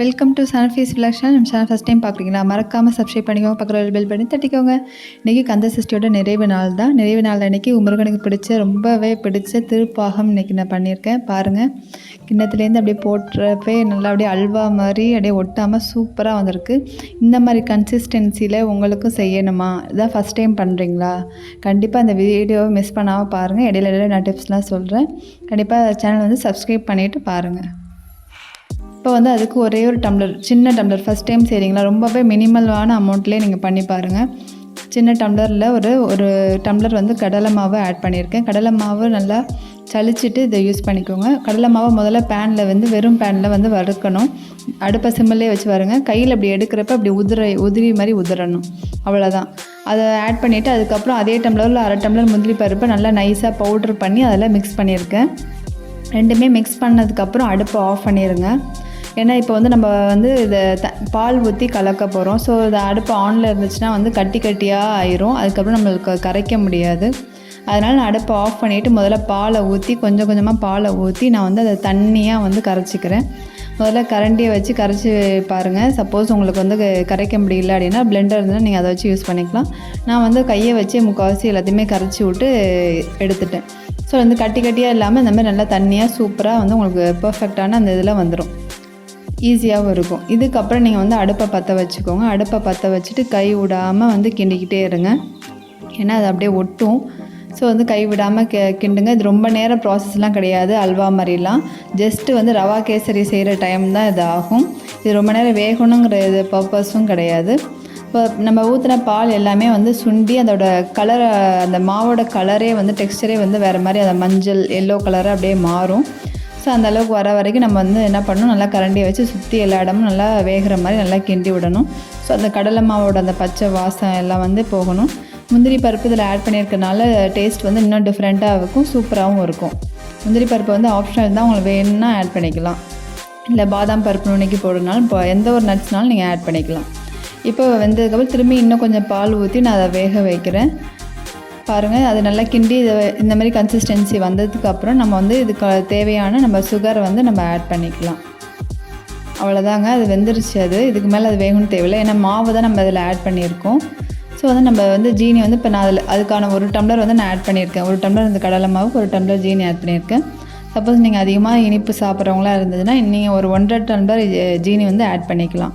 Welcome to Sunfeast விலாக்ஷன் நம்ம channel first time பார்க்குறீங்களா? மறக்காமல் சப்ஸ்கிரைப் பண்ணிக்கோங்க. பக்கத்தில் பெல் பண்ணி தட்டிக்கோங்க. இன்றைக்கி கந்த சஷ்டியோட நிறைவு நாள் தான். நிறைவு நாள் அன்றைக்கி முருகனுக்கு பிடிச்ச ரொம்பவே பிடிச்ச திருப்பாகம் இன்றைக்கி நான் பண்ணியிருக்கேன். பாருங்கள் கிண்ணத்துலேருந்து அப்படியே போட்டுறப்பே நல்லா அப்படியே அல்வா மாதிரி அப்படியே ஒட்டாமல் சூப்பராக வந்திருக்கு. இந்த மாதிரி கன்சிஸ்டன்சியில் உங்களுக்கும் செய்யணுமா? இதான் ஃபஸ்ட் டைம் பண்ணுறீங்களா கண்டிப்பாக அந்த வீடியோவை மிஸ் பண்ணாமல் பாருங்கள் இடையில இடையில நான் டிப்ஸ்லாம் சொல்கிறேன் கண்டிப்பாக சேனல் வந்து சப்ஸ்கிரைப் பண்ணிவிட்டு பாருங்கள் இப்போ வந்து அதுக்கு ஒரே ஒரு டம்ளர் சின்ன டம்ளர் ஃபஸ்ட் டைம் செய்கிறீங்களா ரொம்பவே மினிமலான அமௌண்ட்லேயே நீங்கள் பண்ணி பாருங்கள் சின்ன டம்ளரில் ஒரு ஒரு டம்ளர் வந்து கடலை மாவு ஆட் பண்ணியிருக்கேன். கடலை மாவு நல்லா சளிச்சிட்டு இதை யூஸ் பண்ணிக்கோங்க. கடலை மாவை முதல்ல பேனில் வந்து வெறும் பேனில் வந்து வறுக்கணும். அடுப்பை சிம்மிலே வச்சு வருங்க கையில் அப்படி எடுக்கிறப்ப அப்படி உதிர உதிரி மாதிரி உதிரணும். அவ்வளோதான் அதை ஆட் பண்ணிவிட்டு அதுக்கப்புறம் அதே டம்ளரில் அரை டம்ளர் முந்திரி பருப்பை நல்லா நைஸாக பவுட்ரு பண்ணி அதில் மிக்ஸ் பண்ணியிருக்கேன். ரெண்டுமே மிக்ஸ் பண்ணதுக்கப்புறம் அடுப்பை ஆஃப் பண்ணிடுங்க ஏன்னா இப்போ வந்து நம்ம வந்து இதை த பால் ஊற்றி கலக்க போகிறோம் ஸோ இது அடுப்பு ஆனில் இருந்துச்சுன்னா வந்து கட்டி கட்டியாக ஆயிரும். அதுக்கப்புறம் நம்மளுக்கு கரைக்க முடியாது. அதனால் நான் அடுப்பை ஆஃப் பண்ணிவிட்டு முதல்ல பாலை ஊற்றி கொஞ்சம் கொஞ்சமாக பாலை ஊற்றி நான் வந்து அதை தண்ணியாக வந்து கரைச்சிக்கிறேன். முதல்ல கரண்டியை வச்சு கரைச்சி பாருங்கள் சப்போஸ் உங்களுக்கு வந்து கரைக்க முடியல அப்படின்னா பிளெண்டர் இருந்தால் நீங்கள் அதை வச்சு யூஸ் பண்ணிக்கலாம். நான் வந்து கையை வச்சு முக்கால்வாசி எல்லாத்தையுமே கரைச்சி விட்டு எடுத்துட்டேன். ஸோ வந்து கட்டி கட்டியாக இல்லாமல் இந்த மாதிரி நல்லா தண்ணியாக சூப்பராக வந்து உங்களுக்கு பர்ஃபெக்டான அந்த இதில் வந்துடும் ஈஸியாகவும் இருக்கும். இதுக்கப்புறம் நீங்கள் வந்து அடுப்பை பற்ற வச்சுக்கோங்க. அடுப்பை பற்ற வச்சுட்டு கை விடாமல் வந்து கிண்டிக்கிட்டே இருங்க. ஏன்னா அது அப்படியே ஒட்டும். ஸோ வந்து கை விடாமல் கி கிண்டுங்க. இது ரொம்ப நேரம் ப்ராசஸ்லாம் கிடையாது. அல்வா மாதிரிலாம். ஜஸ்ட்டு வந்து ரவா கேசரி செய்கிற டைம் தான் இது ஆகும். இது ரொம்ப நேரம் வேகணுங்கிற இது பர்பஸும் கிடையாது. இப்போ நம்ம ஊற்றின பால் எல்லாமே வந்து சுண்டி அதோட கலரை அந்த மாவோட கலரே வந்து டெக்ஸ்டரே வந்து வேறு மாதிரி அந்த மஞ்சள் எல்லோ கலராக அப்படியே மாறும். ஸோ அந்த அளவுக்கு வர வரைக்கும் நம்ம வந்து என்ன பண்ணணும்? நல்லா கரண்டியை வச்சு சுற்றி எல்லா இடமும் நல்லா வேகிற மாதிரி நல்லா கிண்டி விடணும். ஸோ அந்த கடலை மாவோட அந்த பச்சை வாசம் எல்லாம் வந்து போகணும். முந்திரி பருப்பு இதில் ஆட் பண்ணியிருக்கனால டேஸ்ட் வந்து இன்னும் டிஃப்ரெண்ட்டாக இருக்கும் சூப்பராகவும் இருக்கும். முந்திரி பருப்பு வந்து ஆப்ஷனல் தான் உங்களுக்கு வேணும்னா ஆட் பண்ணிக்கலாம். இல்லை பாதாம் பருப்பு நுணுக்கி போடுறதுனாலும் இப்போ எந்த ஒரு நட்ஸ்னாலும் நீங்கள் ஆட் பண்ணிக்கலாம். இப்போ வெந்ததுக்கப்புறம் திரும்பி இன்னும் கொஞ்சம் பால் ஊற்றி நான் அதை வேக வைக்கிறேன். பாருங்கள் அது நல்லா கிண்டி இதை இந்த மாதிரி கன்சிஸ்டன்சி வந்ததுக்கப்புறம் நம்ம வந்து இதுக்கு தேவையான நம்ம சுகர் வந்து நம்ம ஆட் பண்ணிக்கலாம். அவ்வளோதாங்க அது வெந்துருச்சு அது. இதுக்கு மேலே அது வேகணும்னு தேவையில்லை. ஏன்னா மாவு தான் நம்ம அதில் ஆட் பண்ணியிருக்கோம். ஸோ வந்து நம்ம வந்து ஜீனி வந்து இப்போ நான் அதில் அதுக்கான ஒரு டம்ளர் வந்து நான் ஆட் பண்ணியிருக்கேன். ஒரு டம்ளர் இந்த கடலை மாவுக்கு ஒரு டம்ளர் ஜீனி ஆட் பண்ணியிருக்கேன். சப்போஸ் நீங்கள் அதிகமாக இனிப்பு சாப்பிட்றவங்களா இருந்ததுன்னா நீங்கள் ஒரு ஒன்றரை டம்ளர் ஜீனி வந்து ஆட் பண்ணிக்கலாம்.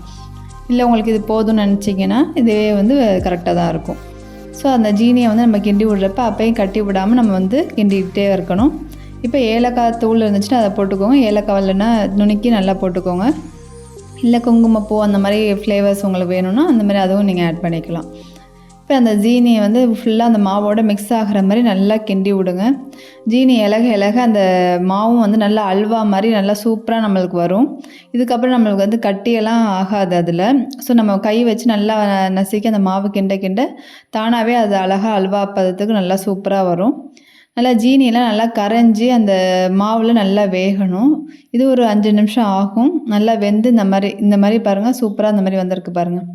இல்லை உங்களுக்கு இது போதும்னு நினச்சிங்கன்னா இதுவே வந்து கரெக்டாக தான் இருக்கும். ஸோ அந்த ஜீனியை வந்து நம்ம கிண்டி விடுறப்ப அப்பையும் கட்டி விடாமல் நம்ம வந்து கிண்டிக்கிட்டே இருக்கணும். இப்போ ஏலக்காய் தூள் இருந்துச்சுன்னா அதை போட்டுக்கோங்க. ஏலக்காய் இல்லைன்னா நுணுக்கி நல்லா போட்டுக்கோங்க. இல்லை குங்குமப்பூ அந்த மாதிரி ஃப்ளேவர்ஸ் உங்களுக்கு வேணும்னா அந்த மாதிரி அதுவும் நீங்கள் ஆட் பண்ணிக்கலாம். இப்போ அந்த ஜீனியை வந்து ஃபுல்லாக அந்த மாவோட மிக்ஸ் ஆகிற மாதிரி நல்லா கிண்டி விடுங்க. ஜீனி இலக இலக அந்த மாவும் வந்து நல்லா அல்வா மாதிரி நல்லா சூப்பராக நம்மளுக்கு வரும். இதுக்கப்புறம் நம்மளுக்கு வந்து கட்டியெல்லாம் ஆகாது அதில். ஸோ நம்ம கை வச்சு நல்லா நசுக்கி அந்த மாவு கிண்ட கிண்ட தானாகவே அது அழகாக அல்வா பதத்துக்கு நல்லா சூப்பராக வரும். நல்லா ஜீனியெல்லாம் நல்லா கரைஞ்சி அந்த மாவில் நல்லா வேகணும். இது ஒரு அஞ்சு நிமிஷம் ஆகும். நல்லா வெந்து இந்த மாதிரி இந்த மாதிரி பாருங்கள் சூப்பராக இந்த மாதிரி வந்திருக்கு பாருங்கள்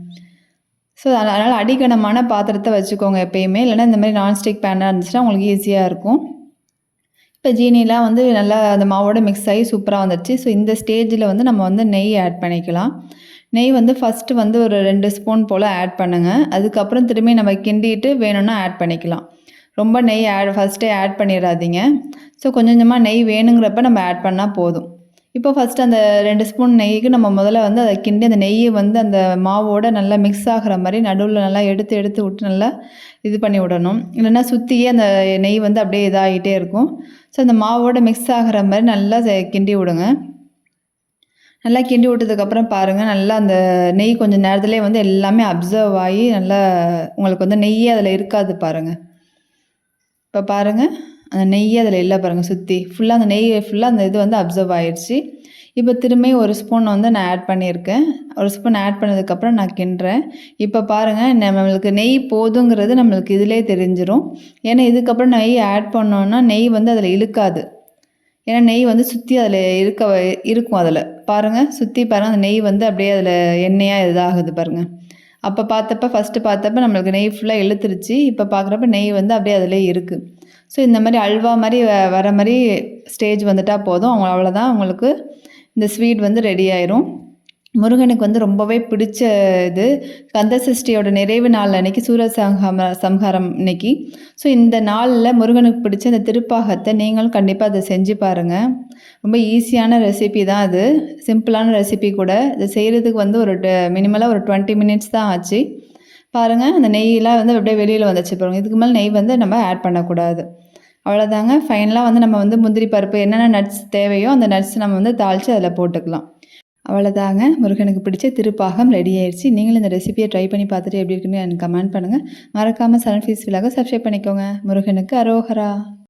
ஸோ அதனால் அடிக்கனமான பாத்திரத்தை வச்சுக்கோங்க எப்பயுமே. இல்லைன்னா இந்த மாதிரி நான்ஸ்டிக் பேனாக இருந்துச்சுன்னா உங்களுக்கு ஈஸியாக இருக்கும். இப்போ ஜீனிலாம் வந்து நல்லா அந்த மாவோட மிக்ஸ் ஆகி சூப்பராக வந்துடுச்சு ஸோ இந்த ஸ்டேஜில் வந்து நம்ம வந்து நெய் ஆட் பண்ணிக்கலாம். நெய் வந்து ஃபஸ்ட்டு வந்து ஒரு ரெண்டு ஸ்பூன் போல் ஆட் பண்ணுங்கள் அதுக்கப்புறம் திரும்பி நம்ம கிண்டிட்டு வேணும்னா ஆட் பண்ணிக்கலாம். ரொம்ப நெய் ஆட் ஃபஸ்ட்டே ஆட் பண்ணிடாதீங்க. ஸோ கொஞ்சம் கொஞ்சமாக நெய் வேணுங்கிறப்ப நம்ம ஆட் பண்ணால் போதும். இப்போ ஃபஸ்ட்டு அந்த ரெண்டு ஸ்பூன் நெய்க்கு நம்ம முதல்ல வந்து அதை கிண்டி அந்த நெய்யை வந்து அந்த மாவோட நல்லா மிக்ஸ் ஆகிற மாதிரி நடுவில் நல்லா எடுத்து எடுத்து விட்டு நல்லா இது பண்ணி விடணும். இல்லைன்னா சுற்றியே அந்த நெய் வந்து அப்படியே இதாகிட்டே இருக்கும். ஸோ அந்த மாவோட மிக்ஸ் ஆகிற மாதிரி நல்லா செ- கிண்டி விடுங்க. நல்லா கிண்டி விட்டதுக்கப்புறம் பாருங்கள் நல்லா அந்த நெய் கொஞ்சம் நேரத்துலேயே வந்து எல்லாமே அப்சர்வ் ஆகி நல்லா உங்களுக்கு வந்து நெய்யே அதில் இருக்காது பாருங்கள் இப்போ பாருங்கள் அந்த நெய் அதில் இல்லை பாருங்கள் சுற்றி ஃபுல்லாக அந்த நெய் ஃபுல்லாக அந்த இது வந்து அப்சர்வ் ஆயிடுச்சு இப்போ திரும்பி ஒரு ஸ்பூன் வந்து நான் ஆட் பண்ணியிருக்கேன். ஒரு ஸ்பூன் ஆட் பண்ணதுக்கப்புறம் நான் கிண்டுறேன். இப்போ பாருங்கள் நம்மளுக்கு நெய் போதுங்கிறது நம்மளுக்கு இதிலே தெரிஞ்சிடும் ஏன்னா இதுக்கப்புறம் நெய் ஆட் பண்ணோன்னா நெய் வந்து அதில் இழுக்காது. ஏன்னா நெய் வந்து சுற்றி அதில் இருக்க இருக்கும் அதில். பாருங்கள் சுற்றி பாருங்கள் அந்த நெய் வந்து அப்படியே அதில் எண்ணெயாக இதாகுது பாருங்கள் அப்போ பார்த்தப்ப ஃபஸ்ட்டு பார்த்தப்ப நம்மளுக்கு நெய் ஃபுல்லாக இழுத்துருச்சு. இப்போ பார்க்குறப்ப நெய் வந்து அப்படியே அதிலே இருக்குது ஸோ இந்த மாதிரி அல்வா மாதிரி வ- வர மாதிரி ஸ்டேஜ் வந்துட்டால் போதும். அவங்க அவ்வளோதான் அவங்களுக்கு இந்த ஸ்வீட் வந்து ரெடி ஆயிரும். முருகனுக்கு வந்து ரொம்பவே பிடிச்ச இது கந்த சஷ்டியோட நிறைவு நாள் அன்னைக்கு சூர சங்ஹாம சம்ஹாரம் அன்னைக்கு. ஸோ இந்த நாளில் முருகனுக்கு பிடிச்ச இந்த திருப்பாகத்தை நீங்களும் கண்டிப்பாக அதை செஞ்சு பாருங்கள் ரொம்ப ஈஸியான ரெசிபி தான் அது. சிம்பிளான ரெசிபி கூட. இது செய்கிறதுக்கு வந்து ஒரு மினிமலாக ஒரு டுவெண்ட்டி மினிட்ஸ் தான் ஆச்சு. பாருங்கள் அந்த நெய்யெலாம் வந்து அப்படியே வெளியில் வந்துச்சு பாருங்கள் இதுக்கு மேலே நெய் வந்து நம்ம ஆட் பண்ணக்கூடாது. அவ்வளோதாங்க ஃபைனலாக வந்து நம்ம வந்து முந்திரி பருப்பு என்னென்ன நட்ஸ் தேவையோ அந்த நட்ஸ் நம்ம வந்து தாளித்து அதில் போட்டுக்கலாம். அவ்வளோதாங்க முருகனுக்கு பிடிச்ச திருப்பாகம் ரெடி ஆயிடுச்சு. நீங்களும் இந்த ரெசிபியை ட்ரை பண்ணி பார்த்துட்டு எப்படி இருக்குன்னு எனக்கு கமெண்ட் பண்ணுங்கள் மறக்காமல் சன்ஃபீஸ் விலாக சப்ஸ்கிரைப் பண்ணிக்கோங்க. முருகனுக்கு அரோஹரா